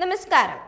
നമസ്കാരം.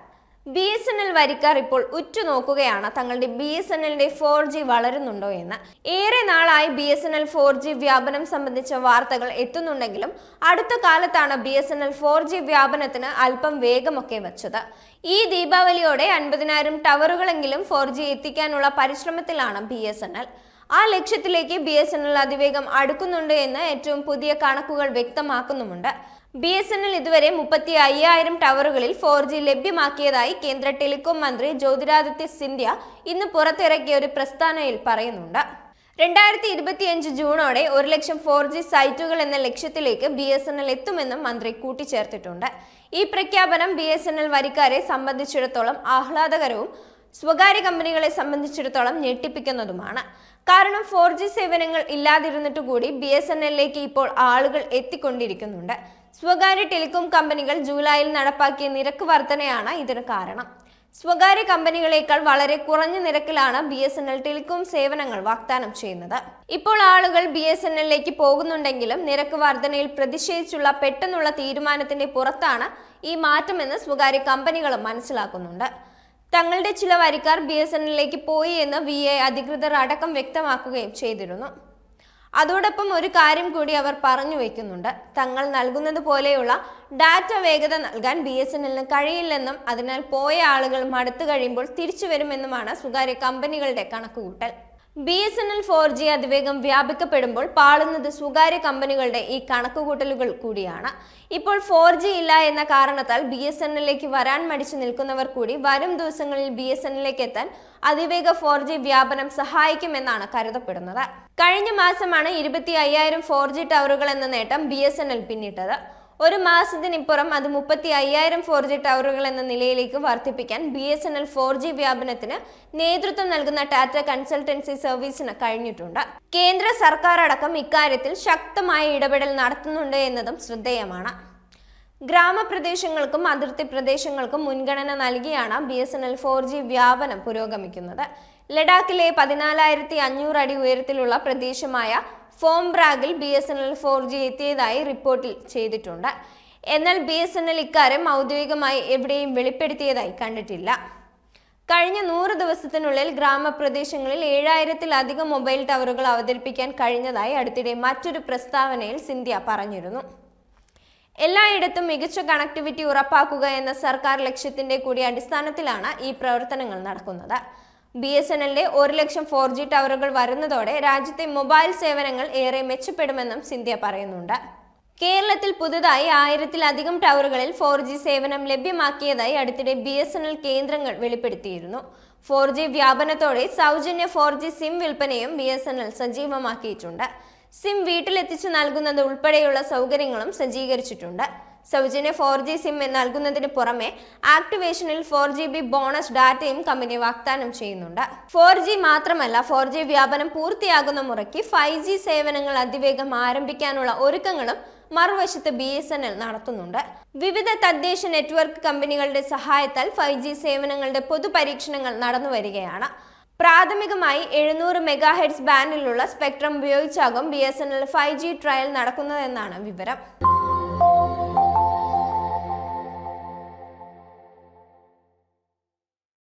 B S N L വരിക്കാർ ഇപ്പോൾ ഉറ്റുനോക്കുകയാണ്. തങ്ങളുടെ ബി എസ് എൻ എല്ലിന്റെ ഫോർ ജി വളരുന്നുണ്ടോ എന്ന്. ഏറെ നാളായി B S N L four G വ്യാപനം സംബന്ധിച്ച വാർത്തകൾ എത്തുന്നുണ്ടെങ്കിലും അടുത്ത കാലത്താണ് B S N L four G വ്യാപനത്തിന് അല്പം വേഗമൊക്കെ വച്ചത്. ഈ ദീപാവലിയോടെ അൻപതിനായിരം ടവറുകളെങ്കിലും ഫോർ ജി എത്തിക്കാനുള്ള പരിശ്രമത്തിലാണ് ബി എസ് എൻ എൽ ആ ലക്ഷ്യത്തിലേക്ക് ബി എസ് എൻ എൽ അതിവേഗം അടുക്കുന്നുണ്ട് എന്ന് ഏറ്റവും പുതിയ കണക്കുകൾ വ്യക്തമാക്കുന്നുമുണ്ട്. ബി എസ് എൻ എൽ ഇതുവരെ മുപ്പത്തി അയ്യായിരം ടവറുകളിൽ ഫോർ ജി ലഭ്യമാക്കിയതായി കേന്ദ്ര ടെലികോം മന്ത്രി ജ്യോതിരാദിത്യ സിന്ധ്യ ഇന്ന് പുറത്തിറക്കിയ ഒരു പ്രസ്താവനയിൽ പറയുന്നുണ്ട്. രണ്ടായിരത്തി ഇരുപത്തിയഞ്ച് ജൂണോടെ ഒരു ലക്ഷം ഫോർ ജി സൈറ്റുകൾ എന്ന ലക്ഷ്യത്തിലേക്ക് ബി എസ് എൻ എൽ എത്തുമെന്നും മന്ത്രി കൂട്ടിച്ചേർത്തിട്ടുണ്ട്. ഈ പ്രഖ്യാപനം ബി എസ് എൻ എൽ വരിക്കാരെ സംബന്ധിച്ചിടത്തോളം ആഹ്ലാദകരവും സ്വകാര്യ കമ്പനികളെ സംബന്ധിച്ചിടത്തോളം ഞെട്ടിപ്പിക്കുന്നതുമാണ്. കാരണം ഫോർ ജി സേവനങ്ങൾ ഇല്ലാതിരുന്നിട്ട് കൂടി ബി എസ് എൻ എല്ലിലേക്ക് ഇപ്പോൾ ആളുകൾ എത്തിക്കൊണ്ടിരിക്കുന്നുണ്ട്. സ്വകാര്യ ടെലികോം കമ്പനികൾ ജൂലൈയിൽ നടപ്പാക്കിയ നിരക്ക് വർധനയാണ് ഇതിന് കാരണം. സ്വകാര്യ കമ്പനികളേക്കാൾ വളരെ കുറഞ്ഞ നിരക്കിലാണ് B S N L telecom സേവനങ്ങൾ വാഗ്ദാനം ചെയ്യുന്നത്. ഇപ്പോൾ ആളുകൾ ബി എസ് എൻ എല്ലിലേക്ക് പോകുന്നുണ്ടെങ്കിലും നിരക്ക് വർധനയിൽ പ്രതിഷേധിച്ചുള്ള പെട്ടെന്നുള്ള തീരുമാനത്തിന്റെ പുറത്താണ് ഈ മാറ്റമെന്ന് സ്വകാര്യ കമ്പനികളും മനസ്സിലാക്കുന്നുണ്ട്. തങ്ങളുടെ ചില വരിക്കാർ ബി എസ് എൻ എല്ലിലേക്ക് പോയി എന്ന് വി എ അധികൃതർ അടക്കം വ്യക്തമാക്കുകയും ചെയ്തിരുന്നു. അതോടൊപ്പം ഒരു കാര്യം കൂടി അവർ പറഞ്ഞു വയ്ക്കുന്നുണ്ട് തങ്ങൾ നൽകുന്നത് പോലെയുള്ള ഡാറ്റ വേഗത നൽകാൻ ബി എസ് എൻ കഴിയില്ലെന്നും അതിനാൽ പോയ ആളുകൾ മടുത്തു കഴിയുമ്പോൾ തിരിച്ചു വരുമെന്നുമാണ് സ്വകാര്യ കമ്പനികളുടെ കണക്കുകൂട്ടൽ. B S N L four G അതിവേഗം വ്യാപിക്കപ്പെടുമ്പോൾ പാളുന്നത് സ്വകാര്യ കമ്പനികളുടെ ഈ കണക്കുകൂട്ടലുകൾ കൂടിയാണ്. ഇപ്പോൾ ഫോർ ജി ഇല്ല എന്ന കാരണത്താൽ ബി എസ് എൻ എല്ലിലേക്ക് വരാൻ മടിച്ചു നിൽക്കുന്നവർ കൂടി വരും ദിവസങ്ങളിൽ ബി എസ് എൻ എല്ലിലേക്ക് എത്താൻ അതിവേഗ ഫോർ ജി വ്യാപനം സഹായിക്കുമെന്നാണ് കരുതപ്പെടുന്നത്. കഴിഞ്ഞ മാസമാണ് ഇരുപത്തി അയ്യായിരം ഫോർ ജി ടവറുകൾ എന്ന നേട്ടം ബി എസ് എൻ എൽ പിന്നിട്ടത്. ഒരു മാസത്തിനിപ്പുറം അത് മുപ്പത്തി അയ്യായിരം ഫോർ ജി ടവറുകൾ എന്ന നിലയിലേക്ക് വർദ്ധിപ്പിക്കാൻ B S N L four G വ്യാപനത്തിന് നേതൃത്വം നൽകുന്ന ടാറ്റ കൺസൾട്ടൻസി സർവീസിന് കഴിഞ്ഞിട്ടുണ്ട്. കേന്ദ്ര സർക്കാർ അടക്കം ഇക്കാര്യത്തിൽ ശക്തമായ ഇടപെടൽ നടത്തുന്നുണ്ട് എന്നതും ശ്രദ്ധേയമാണ്. ഗ്രാമപ്രദേശങ്ങൾക്കും അതിർത്തി പ്രദേശങ്ങൾക്കും മുൻഗണന നൽകിയാണ് B S N L four G വ്യാപനം പുരോഗമിക്കുന്നത്. ലഡാക്കിലെ പതിനാലായിരത്തി അഞ്ഞൂറ് അടി ഉയരത്തിലുള്ള പ്രദേശമായ ഫോംബ്രാഗിൽ B S N L four G എത്തിയതായി റിപ്പോർട്ടിൽ ചെയ്തിട്ടുണ്ട്. എന്നാൽ ബി എസ് എൻ എൽ ഇക്കാര്യം ഔദ്യോഗികമായി എവിടെയും വെളിപ്പെടുത്തിയതായി കണ്ടിട്ടില്ല. കഴിഞ്ഞ നൂറ് ദിവസത്തിനുള്ളിൽ ഗ്രാമപ്രദേശങ്ങളിൽ ഏഴായിരത്തിലധികം മൊബൈൽ ടവറുകൾ അവതരിപ്പിക്കാൻ കഴിഞ്ഞതായി അടുത്തിടെ മറ്റൊരു പ്രസ്താവനയിൽ സിന്ധ്യ പറഞ്ഞിരുന്നു. എല്ലായിടത്തും മികച്ച കണക്ടിവിറ്റി ഉറപ്പാക്കുക എന്ന സർക്കാർ ലക്ഷ്യത്തിന്റെ കൂടി അടിസ്ഥാനത്തിലാണ് ഈ പ്രവർത്തനങ്ങൾ നടക്കുന്നത്. ബി എസ് എൻ എല്ലിന്റെ ഒരു ലക്ഷം ഫോർ ജി ടവറുകൾ വരുന്നതോടെ രാജ്യത്തെ മൊബൈൽ സേവനങ്ങൾ ഏറെ മെച്ചപ്പെടുമെന്നും സിന്ധ്യ പറയുന്നുണ്ട്. കേരളത്തിൽ പുതുതായി ആയിരത്തിലധികം ടവറുകളിൽ ഫോർ ജി സേവനം ലഭ്യമാക്കിയതായി അടുത്തിടെ ബി എസ് എൻ എൽ കേന്ദ്രങ്ങൾ വെളിപ്പെടുത്തിയിരുന്നു. ഫോർ ജി വ്യാപനത്തോടെ സൗജന്യ ഫോർ ജി സിം വിൽപ്പനയും ബി എസ് എൻ എൽ സജീവമാക്കിയിട്ടുണ്ട്. സിം വീട്ടിലെത്തിച്ചു നൽകുന്നത് ഉൾപ്പെടെയുള്ള സൗകര്യങ്ങളും സജ്ജീകരിച്ചിട്ടുണ്ട്. സൗജന്യ ഫോർ ജി സിം നൽകുന്നതിന് പുറമെ ആക്ടിവേഷനിൽ ഫോർ ജി ബി ബോണസ് ഡാറ്റയും കമ്പനി വാഗ്ദാനം ചെയ്യുന്നുണ്ട്. ഫോർ ജി മാത്രമല്ല ഫോർ ജി വ്യാപനം പൂർത്തിയാകുന്ന മുറയ്ക്ക് ഫൈവ് ജി സേവനങ്ങൾ അതിവേഗം ആരംഭിക്കാനുള്ള ഒരുക്കങ്ങളും മറുവശത്ത് ബി എസ് എൻ എൽ നടത്തുന്നുണ്ട്. വിവിധ തദ്ദേശ നെറ്റ്വർക്ക് കമ്പനികളുടെ സഹായത്താൽ ഫൈവ് ജി സേവനങ്ങളുടെ പൊതുപരീക്ഷണങ്ങൾ നടന്നു വരികയാണ്. പ്രാഥമികമായി എഴുന്നൂറ് മെഗാഹെഡ്സ് ബാൻഡിലുള്ള spectrum ഉപയോഗിച്ചാകും B S N L five G trial നടക്കുന്നതെന്നാണ് വിവരം.